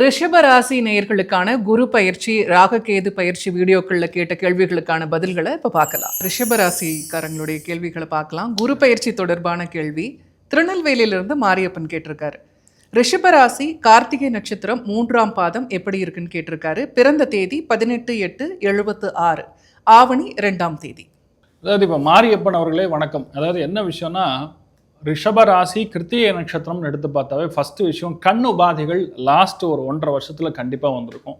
ரிஷபராசி நேயர்களுக்கான குரு பயிற்சி ராககேது பயிற்சி வீடியோக்களில் கேட்ட கேள்விகளுக்கான பதில்களை இப்போ பார்க்கலாம். ரிஷபராசிக்காரங்களுடைய கேள்விகளை பார்க்கலாம். குரு பயிற்சி தொடர்பான கேள்வி. திருநெல்வேலியிலிருந்து மாரியப்பன் கேட்டிருக்காரு. ரிஷப ராசி கார்த்திகை நட்சத்திரம் மூன்றாம் பாதம் எப்படி இருக்குன்னு கேட்டிருக்காரு. பிறந்த தேதி பதினெட்டு எட்டு எழுபத்து ஆறு ஆவணி ரெண்டாம் தேதி. அதாவது இப்போ மாரியப்பன் அவர்களே வணக்கம். அதாவது என்ன விஷயம்னா ரிஷபராசி கிருத்திகை நட்சத்திரம்னு எடுத்து பார்த்தாவே ஃபஸ்ட்டு விஷயம் கண் உபாதைகள் லாஸ்ட் ஒரு ஒன்றரை வருஷத்தில் கண்டிப்பாக வந்திருக்கும்.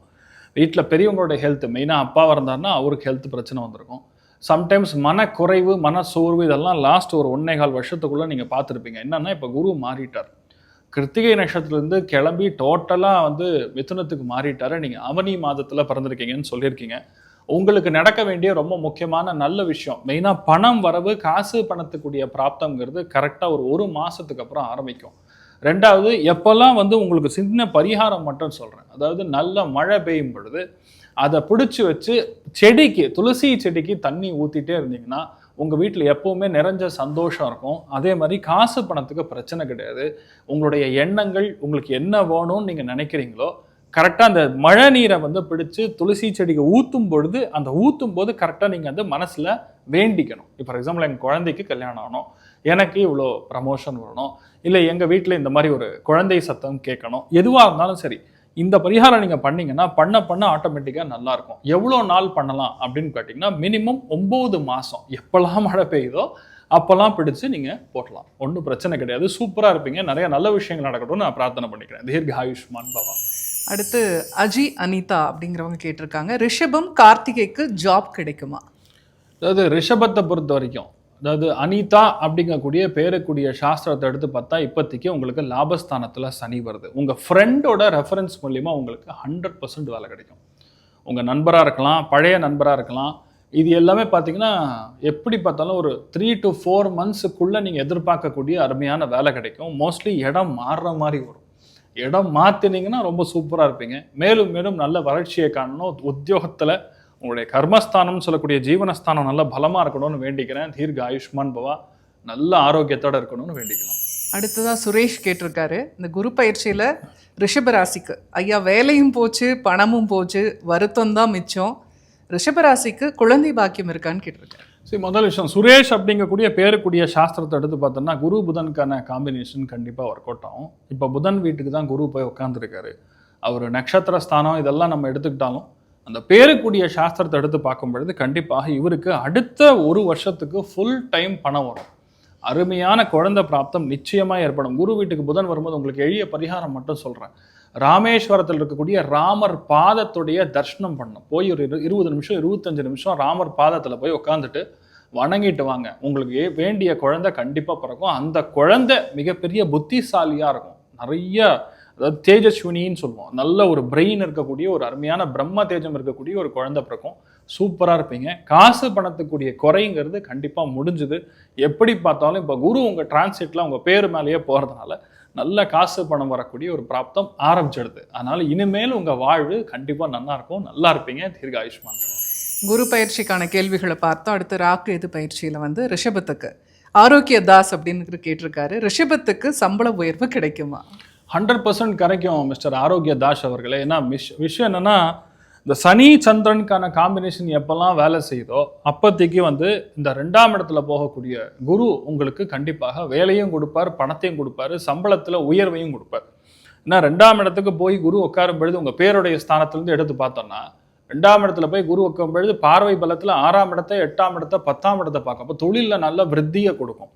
வீட்டில் பெரியவங்களோட ஹெல்த் மெயினாக அப்பாவாக இருந்தார்னா அவருக்கு ஹெல்த் பிரச்சனை வந்திருக்கும். சம்டைம்ஸ் மனக்குறைவு மன சோர்வு இதெல்லாம் லாஸ்ட் ஒரு ஒன்னே கால் வருஷத்துக்குள்ளே நீங்கள் பார்த்துருப்பீங்க. என்னன்னா இப்போ குரு மாறிட்டார். கிருத்திகை நட்சத்திரத்துலேருந்து கிளம்பி டோட்டலாக வந்து மிதுனத்துக்கு மாறிட்டார். நீங்கள் அவனி மாதத்தில் பிறந்திருக்கீங்கன்னு சொல்லியிருக்கீங்க. உங்களுக்கு நடக்க வேண்டிய ரொம்ப முக்கியமான நல்ல விஷயம். மெயினாக பணம் வரவு காசு பணத்துக்குரிய பிராப்தங்கிறது கரெக்டாக ஒரு ஒரு மாதத்துக்கு அப்புறம் ஆரம்பிக்கும். ரெண்டாவது எப்போல்லாம் வந்து உங்களுக்கு சின்ன பரிகாரம் மட்டும் சொல்கிறேன் அதாவது நல்ல மழை பெய்யும் பொழுது அதை பிடிச்சி வச்சு செடிக்கு துளசி செடிக்கு தண்ணி ஊற்றிட்டே இருந்தீங்கன்னா உங்கள் வீட்டில் எப்போவுமே நிறைஞ்ச சந்தோஷம் இருக்கும். அதே மாதிரி காசு பணத்துக்கு பிரச்சனை கிடையாது. உங்களுடைய எண்ணங்கள் உங்களுக்கு என்ன வேணும்னு நீங்கள் நினைக்கிறீங்களோ கரெக்டாக அந்த மழை நீரை வந்து பிடிச்சி துளசி செடிக்கு ஊற்றும் பொழுது அந்த ஊற்றும் போது கரெக்டாக நீங்கள் வந்து மனசில் வேண்டிக்கணும். இப்போ ஃபார் எக்ஸாம்பிள் எங்கள் குழந்தைக்கு கல்யாணம் ஆகணும். எனக்கு இவ்வளோ ப்ரமோஷன் வரணும். இல்லை எங்கள் வீட்டில் இந்த மாதிரி ஒரு குழந்தை சத்தம் கேட்கணும். எதுவாக இருந்தாலும் சரி இந்த பரிகாரம் நீங்கள் பண்ணீங்கன்னா பண்ண பண்ண ஆட்டோமேட்டிக்காக நல்லாயிருக்கும் எவ்வளோ நாள் பண்ணலாம் அப்படின்னு கேட்டிங்கன்னா மினிமம் ஒம்பது மாதம் எப்போல்லாம் மழை பெய்யுதோ அப்போல்லாம் பிடிச்சு நீங்கள் போட்டலாம். ஒன்றும் பிரச்சனை கிடையாது. சூப்பராக இருப்பீங்க. நிறைய நல்ல விஷயங்கள் நடக்கட்டும்னு நான் பிரார்த்தனை பண்ணிக்கிறேன். தீர்க்க ஆயுஷ்மான் பவா அடுத்து அஜி அனிதா அப்படிங்கிறவங்க கேட்டிருக்காங்க. ரிஷபம் கார்த்திகைக்கு ஜாப் கிடைக்குமா? அதாவது ரிஷபத்தை பொறுத்த வரைக்கும் அதாவது அனிதா அப்படிங்கக்கூடிய பேரக்கூடிய சாஸ்திரத்தை எடுத்து பார்த்தா இப்போதைக்கு உங்களுக்கு லாபஸ்தானத்தில் சனி வருது. உங்கள் ஃப்ரெண்டோட ரெஃபரன்ஸ் மூலியமாக உங்களுக்கு ஹண்ட்ரட் பர்சன்ட் வேலை கிடைக்கும். உங்கள் நண்பராக இருக்கலாம் பழைய நண்பராக இருக்கலாம். இது எல்லாமே பார்த்தீங்கன்னா எப்படி பார்த்தாலும் ஒரு த்ரீ டு ஃபோர் மந்த்ஸுக்குள்ளே நீங்கள் எதிர்பார்க்கக்கூடிய அருமையான வேலை கிடைக்கும். மோஸ்ட்லி இடம் மாறுற மாதிரி வரும். இடம் மாற்றினீங்கன்னா ரொம்ப சூப்பராக இருப்பீங்க. மேலும் மேலும் நல்ல வளர்ச்சியை காணணும். உத்தியோகத்தில் உங்களுடைய கர்மஸ்தானம்னு சொல்லக்கூடிய ஜீவனஸ்தானம் நல்ல பலமாக இருக்கணும்னு வேண்டிக்கிறேன். தீர்க்க ஆயுஷ்மான் பவா. நல்ல ஆரோக்கியத்தோடு இருக்கணும்னு வேண்டிக்கலாம். அடுத்ததாக சுரேஷ் கேட்டிருக்காரு. இந்த குரு பயிற்சியில் ரிஷபராசிக்கு ஐயா வேலையும் போச்சு பணமும் போச்சு. வருத்தம் தான் மிச்சம். ரிஷபராசிக்கு குழந்தை பாக்கியம் இருக்கான்னு கேட்டிருக்காரு. சரி முதல் விஷயம் சுரேஷ் அப்படிங்கக்கூடிய பேருக்குரிய சாஸ்திரத்தை எடுத்து பார்த்தோம்னா குரு புதனுக்கான காம்பினேஷன் கண்டிப்பாக ஒர்க் அவுட் ஆகும். இப்போ புதன் வீட்டுக்கு தான் குரு போய் உட்காந்துருக்காரு அவர் நட்சத்திர ஸ்தானம் இதெல்லாம் நம்ம எடுத்துக்கிட்டாலும் அந்த பேருக்குரிய சாஸ்திரத்தை எடுத்து பார்க்கும் பொழுது கண்டிப்பாக இவருக்கு அடுத்த ஒரு வருஷத்துக்கு ஃபுல் டைம் பணம் வரும். அருமையான குழந்தை பிராப்தம் நிச்சயமாக ஏற்படும். குரு வீட்டுக்கு புதன் வரும்போது உங்களுக்கு எளிய பரிகாரம் மட்டும் சொல்கிறேன் ராமேஸ்வரத்தில் இருக்கக்கூடிய ராமர் பாதத்துடைய தர்ஷனம் பண்ணணும். போய் ஒரு இரு- இருபது நிமிஷம் இருபத்தஞ்சு நிமிஷம் ராமர் பாதத்தில் போய் உட்காந்துட்டு வணங்கிட்டு வாங்க. உங்களுக்கு ஏ- வேண்டிய குழந்தை கண்டிப்பாக பிறக்கும். அந்த குழந்தை மிகப்பெரிய புத்திசாலியாக இருக்கும். நிறைய அதாவது தேஜஸ்வினின்னு சொல்லுவோம். நல்ல ஒரு பிரெயின் இருக்கக்கூடிய ஒரு அருமையான பிரம்ம தேஜம் இருக்கக்கூடிய ஒரு குழந்தை பிறக்கும். சூப்பராக இருப்பீங்க. காசு பணத்துக்குரிய குறைங்கிறது கண்டிப்பாக முடிஞ்சுது. எப்படி பார்த்தாலும் இப்போ குரு உங்கள் டிரான்ஸ்லேட்டில் உங்கள் பேர் மேலேயே போகிறதுனால நல்ல காசு பணம் வரக்கூடிய ஒரு பிராப்தம் ஆரம்பிச்சிடுது. அதனால இனிமேல் உங்கள் வாழ்வு கண்டிப்பாக நல்லா இருக்கும் நல்லா இருப்பீங்க. தீர்க்க ஆயுஷ்மான். குரு பயிற்சிக்கான கேள்விகளை பார்த்தோம் அடுத்து ராக்கு எது பயிற்சியில வந்து ரிஷபத்துக்கு. ஆரோக்கிய தாஸ் அப்படின்னு கேட்டிருக்காரு. ரிஷபத்துக்கு சம்பள உயர்வு கிடைக்குமா? ஹண்ட்ரட் பர்சன்ட் கிடைக்கும் மிஸ்டர் ஆரோக்கிய தாஸ் அவர்களே. ஏன்னா விஷ் விஷயம் என்னன்னா இந்த சனி சந்திரனுக்கான காம்பினேஷன் எப்பெல்லாம் வேலை செய்யுதோ அப்போதைக்கு வந்து இந்த ரெண்டாம் இடத்துல போகக்கூடிய குரு உங்களுக்கு கண்டிப்பாக வேலையும் கொடுப்பார் பணத்தையும் கொடுப்பாரு சம்பளத்தில் உயர்வையும் கொடுப்பார். ஏன்னா ரெண்டாம் இடத்துக்கு போய் குரு உட்காரும் பொழுது உங்கள் பேருடைய ஸ்தானத்திலேருந்து எடுத்து பார்த்தோம்னா ரெண்டாம் இடத்துல போய் குரு உட்காரும் பொழுது பார்வை பலத்தில் ஆறாம் இடத்த எட்டாம் இடத்த பத்தாம் இடத்தை பார்க்கும். அப்போ தொழிலில் நல்ல விருத்தியை கொடுக்கும்.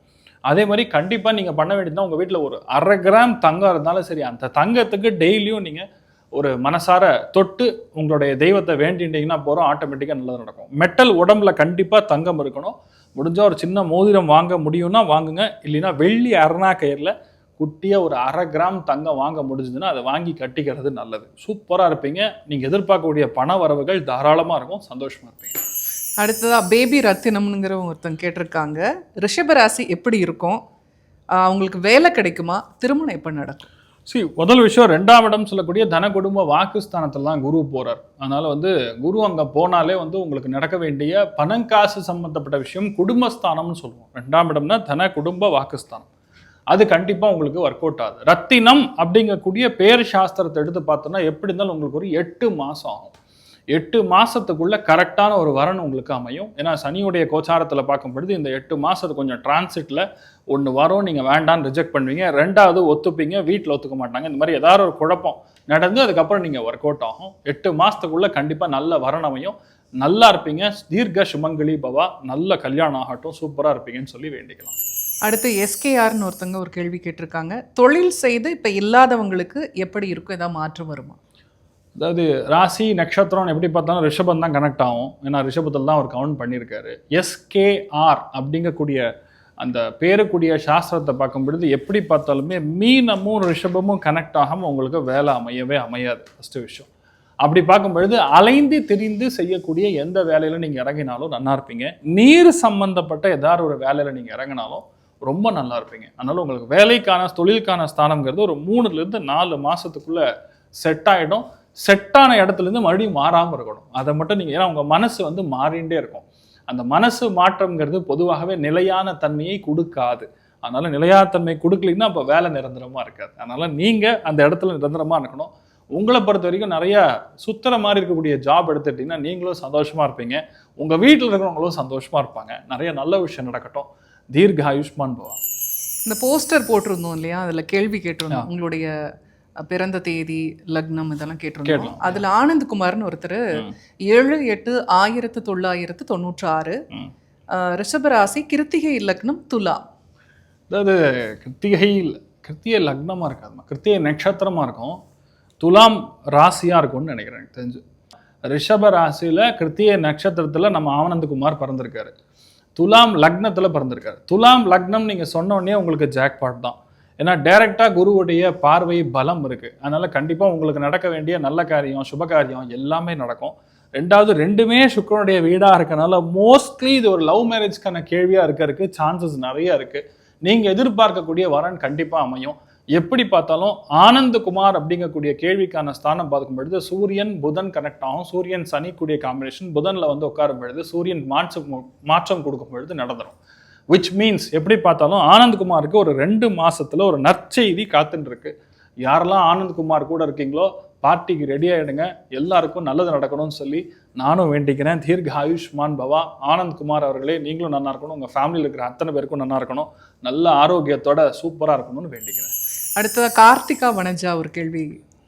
அதே மாதிரி கண்டிப்பாக நீங்கள் பண்ண வேண்டியதுனா உங்கள் வீட்டில் ஒரு அரை கிராம் தங்கம் இருந்தாலும் சரி அந்த தங்கத்துக்கு டெய்லியும் நீங்கள் ஒரு மனசார தொட்டு உங்களுடைய தெய்வத்தை வேண்டிட்டீங்கன்னா போகிறோம் ஆட்டோமேட்டிக்காக நல்லது நடக்கும். மெட்டல் உடம்புல கண்டிப்பாக தங்கம் இருக்கணும். முடிஞ்சால் ஒரு சின்ன மோதிரம் வாங்க முடியும்னா வாங்குங்க. இல்லைன்னா வெள்ளி அரணா கயிறில் குட்டியாக ஒரு அரை கிராம் தங்கம் வாங்க முடிஞ்சதுன்னா அதை வாங்கி கட்டிக்கிறது நல்லது. சூப்பராக இருப்பீங்க. நீங்கள் எதிர்பார்க்கக்கூடிய பண வரவுகள் தாராளமாக இருக்கும். சந்தோஷமாக இருப்பீங்க. அடுத்ததாக பேபி ரத்தினம்ங்கிற ஒருத்தங்க கேட்டிருக்காங்க. ரிஷபராசி எப்படி இருக்கும்? அவங்களுக்கு வேலை கிடைக்குமா? திருமணம் எப்போ நடக்கும்? சி முதல் விஷயம் ரெண்டாம் இடம் சொல்லக்கூடிய தன குடும்ப வாக்குஸ்தானத்தில் தான் குரு போகிறார் அதனால் வந்து குரு அங்கே போனாலே வந்து உங்களுக்கு நடக்க வேண்டிய பணம் காசு சம்மந்தப்பட்ட விஷயம் குடும்பஸ்தானம்னு சொல்லுவோம். ரெண்டாம் இடம்னா தன குடும்ப வாக்குஸ்தானம். அது கண்டிப்பாக உங்களுக்கு ஒர்க் அவுட் ஆகுது. ரத்தினம் அப்படிங்கக்கூடிய பேர் சாஸ்திரத்தை எடுத்து பார்த்தோன்னா எப்படி இருந்தாலும் உங்களுக்கு ஒரு எட்டு மாதம் ஆகும். எட்டு மாதத்துக்குள்ளே கரெக்டான ஒரு வரன் உங்களுக்கு அமையும். ஏன்னா சனியுடைய கோச்சாரத்தில் பார்க்கும் பொழுது இந்த எட்டு மாதத்து கொஞ்சம் டிரான்சிட்டில் ஒன்று வரும் நீங்கள் வேண்டான்னு ரிஜெக்ட் பண்ணுவீங்க. ரெண்டாவது ஒத்துப்பீங்க வீட்டில் ஒத்துக்க மாட்டாங்க. இந்த மாதிரி ஏதாவது ஒரு குழப்பம் நடந்து அதுக்கப்புறம் நீங்கள் ஒர்க் அவுட் ஆகும். எட்டு மாதத்துக்குள்ளே கண்டிப்பாக நல்ல வரன் அமையும். நல்லா இருப்பீங்க. தீர்க்க சுமங்கலி பவா நல்ல கல்யாணம் ஆகட்டும் சூப்பராக இருப்பீங்கன்னு சொல்லி வேண்டிக்கலாம். அடுத்து எஸ்கேஆர்னு ஒருத்தங்க ஒரு கேள்வி கேட்டிருக்காங்க. தொழில் செய்து இப்போ இல்லாதவங்களுக்கு எப்படி இருக்கும்? ஏதாவது மாற்றம் வருமா? அதாவது ராசி நட்சத்திரம் எப்படி பார்த்தாலும் ரிஷபம் தான் கனெக்ட் ஆகும். ஏன்னா ரிஷபத்தில் தான் அவர் கவுண்ட் பண்ணியிருக்காரு. எஸ்கேஆர் அப்படிங்கக்கூடிய அந்த பேருக்கூடிய சாஸ்திரத்தை பார்க்கும் பொழுது எப்படி பார்த்தாலுமே மீனமும் ரிஷபமும் கனெக்ட் ஆகாமல் உங்களுக்கு வேலை அமையவே அமையாது. ஃபஸ்ட்டு விஷயம். அப்படி பார்க்கும் பொழுது அலைந்து திரிந்து செய்யக்கூடிய எந்த வேலையில் நீங்கள் இறங்கினாலும் நல்லா இருப்பீங்க. நீர் சம்பந்தப்பட்ட ஏதாவது ஒரு வேலையில் நீங்கள் இறங்கினாலும் ரொம்ப நல்லா இருப்பீங்க. அதனால உங்களுக்கு வேலைக்கான தொழிலுக்கான ஸ்தானங்கிறது ஒரு மூணுலேருந்து நாலு மாதத்துக்குள்ளே செட் ஆகிடும் செட்டான இடத்துலேருந்து மறுபடியும் மாறாமல் இருக்கணும். அதை மட்டும் நீங்கள் ஏன்னா உங்கள் மனசு வந்து மாறிண்டே இருக்கும். அந்த மனசு மாற்றம்ங்கிறது பொதுவாகவே நிலையான தன்மையை கொடுக்காது. அதனால நிலையான தன்மை கொடுக்கலைன்னா அப்போ வேலை நிரந்தரமாக இருக்காது. அதனால நீங்கள் அந்த இடத்துல நிரந்தரமாக இருக்கணும். உங்களை பொறுத்த வரைக்கும் நிறைய சுத்துற மாதிரி இருக்கக்கூடிய ஜாப் எடுத்துக்கிட்டிங்கன்னா நீங்களும் சந்தோஷமா இருப்பீங்க. உங்கள் வீட்டில் இருக்கிறவங்களும் சந்தோஷமா இருப்பாங்க. நிறைய நல்ல விஷயம் நடக்கட்டும். தீர்க்க ஆயுஷ்மான் பவா இந்த போஸ்டர் போட்டிருந்தோம் இல்லையா? அதுல கேள்வி கேட்டிருந்தோம். உங்களுடைய பிறந்த தேதி லக்னம் இதெல்லாம் கேட்டிருந்தோம். அதுல ஆனந்த்குமார்னு ஒருத்தர். ஏழு எட்டு ஆயிரத்து தொள்ளாயிரத்து தொண்ணூற்றி ஆறு. ரிஷபராசி கிருத்திகை லக்னம் துலா. அதாவது கிருத்திகையில் கிருத்திய லக்னமாக இருக்காதுமா கிருத்திய நட்சத்திரமாக இருக்கும். துலாம் ராசியாக இருக்கும்னு நினைக்கிறேன் எனக்கு தெரிஞ்சு. ரிஷப ராசியில் கிருத்திய நட்சத்திரத்தில் நம்ம ஆனந்தகுமார் பிறந்திருக்காரு. துலாம் லக்னத்தில் பிறந்திருக்காரு. துலாம் லக்னம் நீங்கள் சொன்ன உடனே உங்களுக்கு ஜாக்பாட் தான். ஏன்னா டைரெக்டாக குருவுடைய பார்வை பலம் இருக்குது அதனால் கண்டிப்பாக உங்களுக்கு நடக்க வேண்டிய நல்ல காரியம் சுப காரியம் எல்லாமே நடக்கும். ரெண்டாவது ரெண்டுமே சுக்கரனுடைய வீடாக இருக்கனால மோஸ்ட்லி இது ஒரு லவ் மேரேஜ்க்கான கேள்வியாக இருக்கிறதுக்கு சான்சஸ் நிறையா இருக்குது நீங்கள் எதிர்பார்க்கக்கூடிய வரன் கண்டிப்பாக அமையும். எப்படி பார்த்தாலும் ஆனந்தகுமார் அப்படிங்கக்கூடிய கேள்விக்கான ஸ்தானம் பார்க்கும் பொழுது சூரியன் புதன் கனெக்ட் ஆகும். சூரியன் சனி கூடிய காம்பினேஷன் புதனில் வந்து உட்காரும் பொழுது சூரியன் மாற்றம் மாற்றம் கொடுக்கும் பொழுது நடந்துடும் விச் மீன்ஸ் எப்படி பார்த்தாலும் ஆனந்த்குமாருக்கு ஒரு ரெண்டு மாதத்தில் ஒரு நற்செய்தி காத்துட்டு யாரெல்லாம் ஆனந்த்குமார் கூட இருக்கீங்களோ பார்ட்டிக்கு ரெடி ஆகிடுங்க எல்லாருக்கும் நல்லது நடக்கணும்னு சொல்லி நானும் வேண்டிக்கிறேன். தீர்க்க ஆயுஷ்மான் பவா ஆனந்த்குமார் அவர்களே நீங்களும் நல்லா இருக்கணும். உங்கள் ஃபேமிலியில் இருக்கிற அத்தனை பேருக்கும் நல்லா இருக்கணும். நல்ல ஆரோக்கியத்தோட சூப்பராக இருக்கணும்னு வேண்டிக்கிறேன். அடுத்ததாக கார்த்திகா வனஜா ஒரு கேள்வி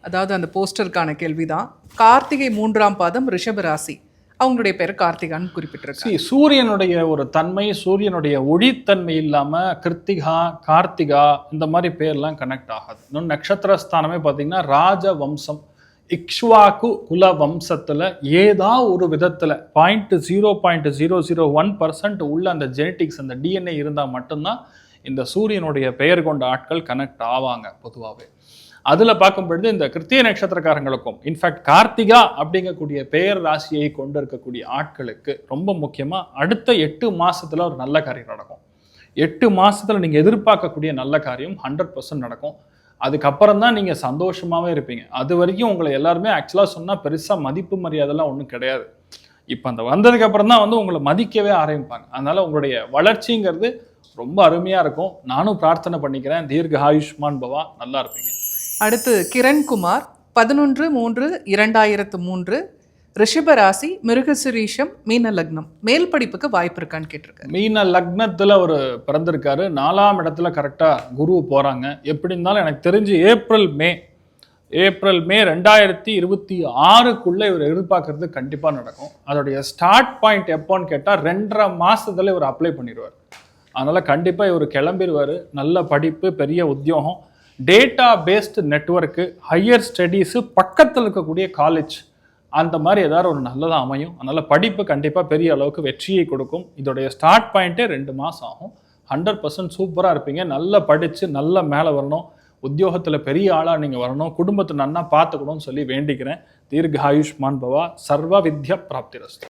அதாவது அந்த போஸ்டருக்கான கேள்விதான். கார்த்திகை மூன்றாம் பாதம் ரிஷபராசி அவங்களுடைய பேர் கார்த்திகான்னு குறிப்பிட்டிருக்கு சூரியனுடைய ஒரு தன்மை சூரியனுடைய ஒளித்தன்மை இல்லாம கிருத்திகா கார்த்திகா இந்த மாதிரி பேர்லாம் கனெக்ட் ஆகாது. இன்னும் நட்சத்திர ஸ்தானமே பார்த்தீங்கன்னா ராஜ வம்சம் இக்ஷ்வாக்கு குல வம்சத்துல ஏதா ஒரு விதத்துல point zero point zero zero one percent உள்ள அந்த ஜெனட்டிக்ஸ் அந்த டிஎன்ஏ இருந்தால் மட்டும்தான் இந்த சூரியனுடைய பெயர் கொண்ட ஆட்கள் கனெக்ட் ஆவாங்க பொதுவாகவே அதில் பார்க்கும் பொழுது இந்த கிருத்திய நட்சத்திரக்காரங்களுக்கும் இன்ஃபேக்ட் கார்த்திகா அப்படிங்கக்கூடிய பெயர் ராசியை கொண்டு இருக்கக்கூடிய ஆட்களுக்கு ரொம்ப முக்கியமாக அடுத்த எட்டு மாதத்தில் ஒரு நல்ல காரியம் நடக்கும். எட்டு மாதத்தில் நீங்கள் எதிர்பார்க்கக்கூடிய நல்ல காரியம் ஹண்ட்ரட் பர்சன்ட் நடக்கும். அதுக்கப்புறம் தான் நீங்கள் சந்தோஷமாகவே இருப்பீங்க. அது வரைக்கும் உங்களை எல்லாருமே ஆக்சுவலாக சொன்னால் பெருசாக மதிப்பு மரியாதைலாம் ஒன்றும் கிடையாது. இப்போ அந்த வந்ததுக்கப்புறம் தான் வந்து உங்களை மதிக்கவே ஆரம்பிப்பாங்க. அதனால் உங்களுடைய வளர்ச்சிங்கிறது ரொம்ப அருமையாக இருக்கும். நானும் பிரார்த்தனை பண்ணிக்கிறேன். தீர்க்க ஆயுஷ்மான் பவா. நல்லா இருப்பீங்க. அடுத்து கிரண்குமார் பதினொன்று மூன்று இரண்டாயிரத்து மூன்று ரிஷபராசி மிருகசிரீஷம் மீன லக்னம் மேல் படிப்புக்கு வாய்ப்பு இருக்கான்னு கேட்டிருக்காரு. மீன லக்னத்தில் அவர் பிறந்திருக்காரு. நாலாம் இடத்துல கரெக்டாக குரு போகிறாங்க எப்படி இருந்தாலும் எனக்கு தெரிஞ்சு ஏப்ரல் மே. ஏப்ரல் மே ரெண்டாயிரத்தி இருபத்தி ஆறுக்குள்ளே இவர் எதிர்பார்க்கறது கண்டிப்பாக நடக்கும். அதோடைய ஸ்டார்ட் பாயிண்ட் எப்போன்னு கேட்டால் ரெண்டரை மாதத்தில் இவர் அப்ளை பண்ணிடுவார். அதனால் கண்டிப்பாக இவர் கிளம்பிடுவார். நல்ல படிப்பு பெரிய உத்தியோகம். Data based network higher studies பக்கத்தில் இருக்கக்கூடிய காலேஜ் அந்த மாதிரி ஏதாவது ஒரு நல்லதாக அமையும். அதனால் படிப்பு கண்டிப்பாக பெரிய அளவுக்கு வெற்றியை கொடுக்கும். இதோடைய ஸ்டார்ட் பாயிண்ட்டே ரெண்டு மாதம் ஆகும். ஹண்ட்ரட் பர்சன்ட் சூப்பராக இருப்பீங்க. நல்லா படித்து நல்லா மேலே வரணும். உத்தியோகத்தில் பெரிய ஆளாக நீங்கள் வரணும். குடும்பத்தை நன்னா பார்த்துக்கணும்னு சொல்லி வேண்டிக்கிறேன். தீர்க்க ஆயுஷ்மான் பவா. சர்வ வித்யா பிராப்திரஸ்து